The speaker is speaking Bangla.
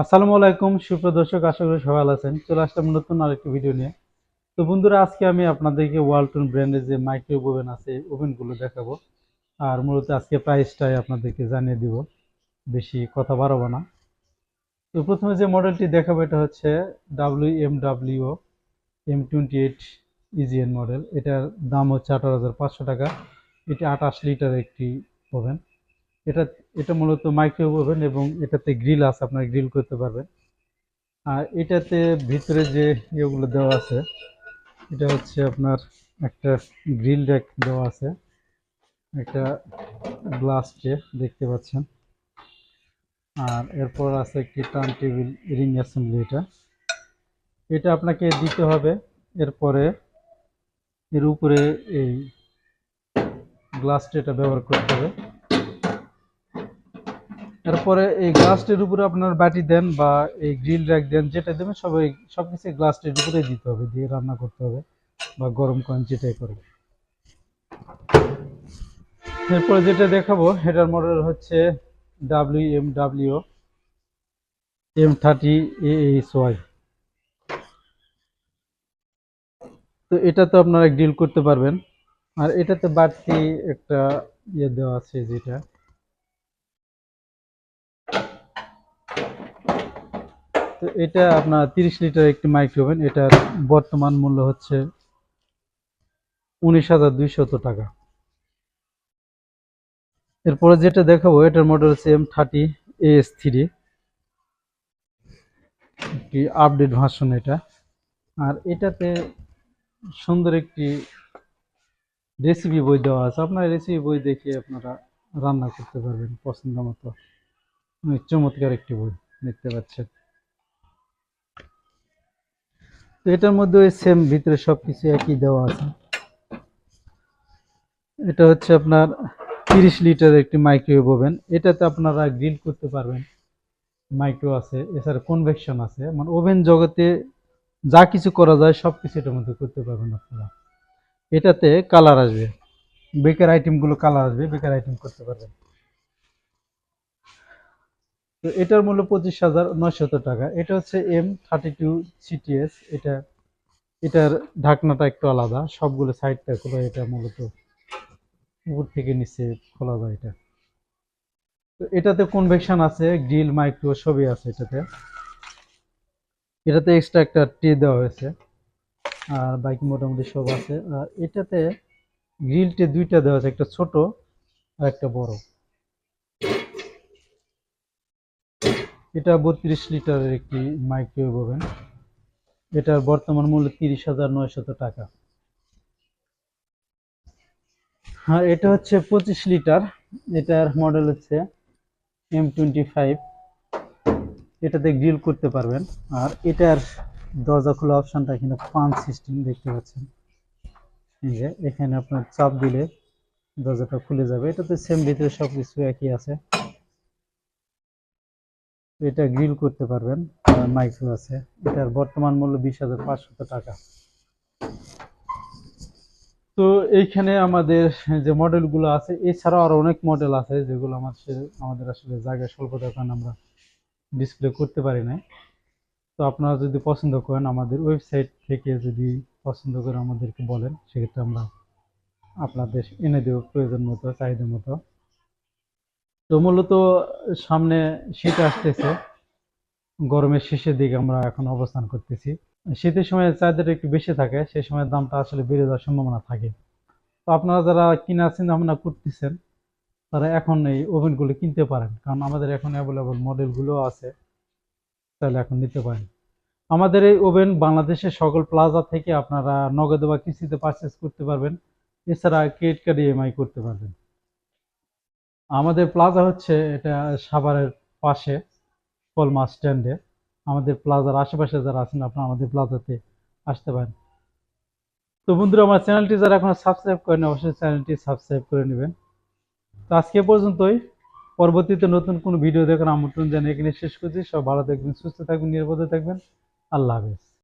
আসসালামু আলাইকুম, সুপ্রিয় দর্শক, আশা করি সবাই আছেন। চলে আসলাম নতুন আরেকটি ভিডিও নিয়ে। তো বন্ধুরা, আজকে আমি আপনাদেরকে ওয়ালটন ব্র্যান্ডের যে মাইক্রোওয়েভ ওভেন আছে ওভেনগুলো দেখাবো। আর মূলত আজকে প্রাইসটাই আপনাদেরকে জানিয়ে দিব। বেশি কথা বাড়াবো না। তো প্রথমে যে মডেলটি দেখাবো, এটা হচ্ছে W M W M twenty eight EGN model এটার দাম হচ্ছে আঠারো হাজার পাঁচশো টাকা। এটি আঠাশ লিটার একটি ওভেন এটা এটা মূলত মাইক্রোওয়েভ ওভেন এবং এটাতে গ্রিল আছে, আপনার গ্রিল করতে পারবেন। আর এটাতে ভিতরে যে ইয়েগুলো দেওয়া আছে, এটা হচ্ছে আপনার একটা গ্রিল র্যাক দেওয়া আছে। একটা গ্লাস ট্রে দেখতে পাচ্ছেন। আর এরপর আছে একটি টার্ন টেবিল রিং অ্যাসেম্বলি এটা। এটা আপনাকে দিতে হবে এরপরে এর উপরে এই গ্লাস ট্রেটা ব্যবহার করতে হবে। তারপরে এই গ্লাসটির উপরে আপনার বাটি দেন বা এই গ্রিল র্যাক দেন, যেটা দেবেন সবাই সব কিছু গ্লাসটির উপরে দিতে হবে, দিয়ে রান্না করতে হবে বা গরম করেন যেটাই করেন। এরপরে যেটা দেখাবো এটার মডেল হচ্ছে W M W M thirty H Y তো এটা তো আপনারা গ্রিল করতে পারবেন। আর এটাতে বাড়তি একটা ইয়ে দেওয়া আছে যেটা তো এটা আপনার তিরিশ লিটার একটি মাইক্রোওভেন, এটার বর্তমান মূল্য হচ্ছে উনিশ হাজার দুইশত টাকা। এরপরে যেটা দেখাবো, এটার মডেল হচ্ছে এম থার্টি এস থ্রি একটি আপডেট ভার্সন এটা। আর এটাতে সুন্দর একটি রেসিপি বই দেওয়া আছে। আপনার রেসিপি বই দেখে আপনারা রান্না করতে পারবেন পছন্দ মতো। চমৎকার একটি বই দেখতে পাচ্ছেন। তো এটার মধ্যে ওই সেম ভিতরে সবকিছু একই দেওয়া আছে। এটা হচ্ছে আপনার তিরিশ লিটার একটি মাইক্রোওয়েভ ওভেন এটাতে আপনারা গ্রিল করতে পারবেন। মাইক্রো আছে, এছাড়া কনভেকশন আছে। মানে ওভেন জগতে যা কিছু করা যায় সব কিছু এটার মধ্যে করতে পারবেন আপনারা। এটাতে কালার আসবে। বেকার আইটেমগুলো কালার আসবে, বেকার আইটেম করতে পারবেন। তো এটার মূল্য পঁচিশ হাজার নয়শত টাকা। এটা হচ্ছে এম থার্টি টু সিটিএস এটা, এটার ঢাকনাটা একটু আলাদা। সবগুলো সাইডটা খোলা, এটা মূলত উপর থেকে নিচে খোলা যায় এটা। তো এটাতে কনভেকশন আছে গ্রিল মাইক্রো সবই আছে এটাতে। এটাতে এক্সট্রা একটা ট্রে দেওয়া হয়েছে। আর বাকি মোটামুটি সব আছে। আর এটাতে গ্রিল ট্রে দুইটা দেওয়া আছে, একটা ছোট আর একটা বড়। এটা বত্রিশ লিটারের একটি মাইক্রোওয়েভ ওভেন এটার বর্তমান মূল্য তিরিশ হাজার নয়শত টাকা। আর এটা হচ্ছে পঁচিশ লিটার। এটার মডেল হচ্ছে এম টোয়েন্টি ফাইভ এটাতে গ্রিল করতে পারবেন। আর এটার দরজা খোলা অপশনটা এখানে পাঞ্চ সিস্টেম দেখতে পাচ্ছেন। এই যে, এখানে আপনার চাপ দিলে দরজাটা খুলে যাবে। এটাতে সেম ভিতরে সব কিছু একই আছে। এটা গ্রিল করতে পারবেন মাইক্রো আছে। এটার বর্তমান মূল্য বিশ হাজার পাঁচশত টাকা। তো এইখানে আমাদের যে মডেলগুলো আছে, এছাড়াও আরও অনেক মডেল আছে, যেগুলো আমাদের আমাদের আসলে জায়গায় স্বল্পতার কারণে আমরা ডিসপ্লে করতে পারি না তো আপনারা যদি পছন্দ করেন আমাদের ওয়েবসাইট থেকে যদি পছন্দ করে আমাদেরকে বলেন, সেক্ষেত্রে আমরা আপনাদের এনে দেবো প্রয়োজন মতো, চাহিদা মতো। তো মূলত সামনে শীত আসতেছে। গরমের শেষের দিকে আমরা এখন অবস্থান করতেছি। শীতের সময় চাহিদাটা একটু বেশি থাকে, সেই সময় দামটা আসলে বেড়ে যাওয়ার সম্ভাবনা থাকে। তো আপনারা যারা কেনার চিন্তা ভাবনা করতেছেন, তারা এখন এই ওভেনগুলো কিনতে পারেন। কারণ আমাদের এখন অ্যাভেলেবল মডেলগুলো আছে, তাহলে এখন নিতে পারেন। আমাদের এই ওভেন বাংলাদেশের সকল প্লাজা থেকে আপনারা নগদ বা কিস্তিতে পারচেস করতে পারবেন। এছাড়া ক্রেডিট কার্ড ইএমআই করতে পারবেন। আমাদের প্লাজা হচ্ছে এটা সাভারের পাশে কলমা স্ট্যান্ডে আমাদের প্লাজার আশেপাশে যারা আছেন, আপনারা আমাদের প্লাজাতে আসতে পারেন। তো বন্ধুরা, আমার চ্যানেলটি যারা এখনও সাবস্ক্রাইব করেন অবশ্যই চ্যানেলটি সাবস্ক্রাইব করে নেবেন। তো আজকে পর্যন্তই। পরবর্তীতে নতুন কোনো ভিডিও দেখার আমন্ত্রণ জানিয়ে এখানে শেষ করছি। সব ভালো থাকবেন, সুস্থ থাকবেন, নিরাপদে থাকবেন। আল্লাহ হাফেজ।